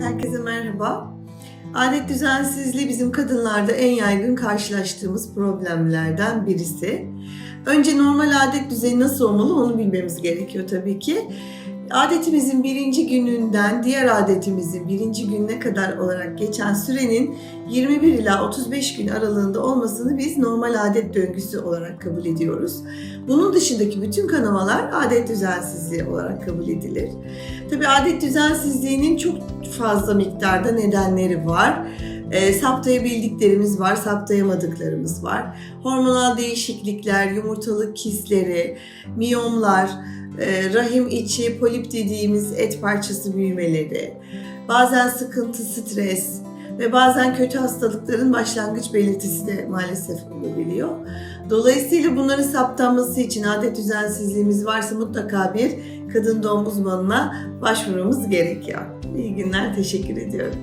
Herkese merhaba. Adet düzensizliği bizim kadınlarda en yaygın karşılaştığımız problemlerden birisi. Önce normal adet düzeni nasıl olmalı onu bilmemiz gerekiyor tabii ki. Adetimizin birinci gününden diğer adetimizin birinci gününe kadar olarak geçen sürenin 21 ila 35 gün aralığında olmasını biz normal adet döngüsü olarak kabul ediyoruz. Bunun dışındaki bütün kanamalar adet düzensizliği olarak kabul edilir. Tabii adet düzensizliğinin çok fazla miktarda nedenleri var. E, saptayabildiklerimiz var, saptayamadıklarımız var. Hormonal değişiklikler, yumurtalık kistleri, miyomlar, e, rahim içi polip dediğimiz et parçası büyümeleri, bazen sıkıntı, stres ve bazen kötü hastalıkların başlangıç belirtisi de maalesef olabiliyor. Dolayısıyla bunların saptanması için adet düzensizliğimiz varsa mutlaka bir kadın doğum uzmanına başvurmamız gerekiyor. İyi günler, teşekkür ediyorum.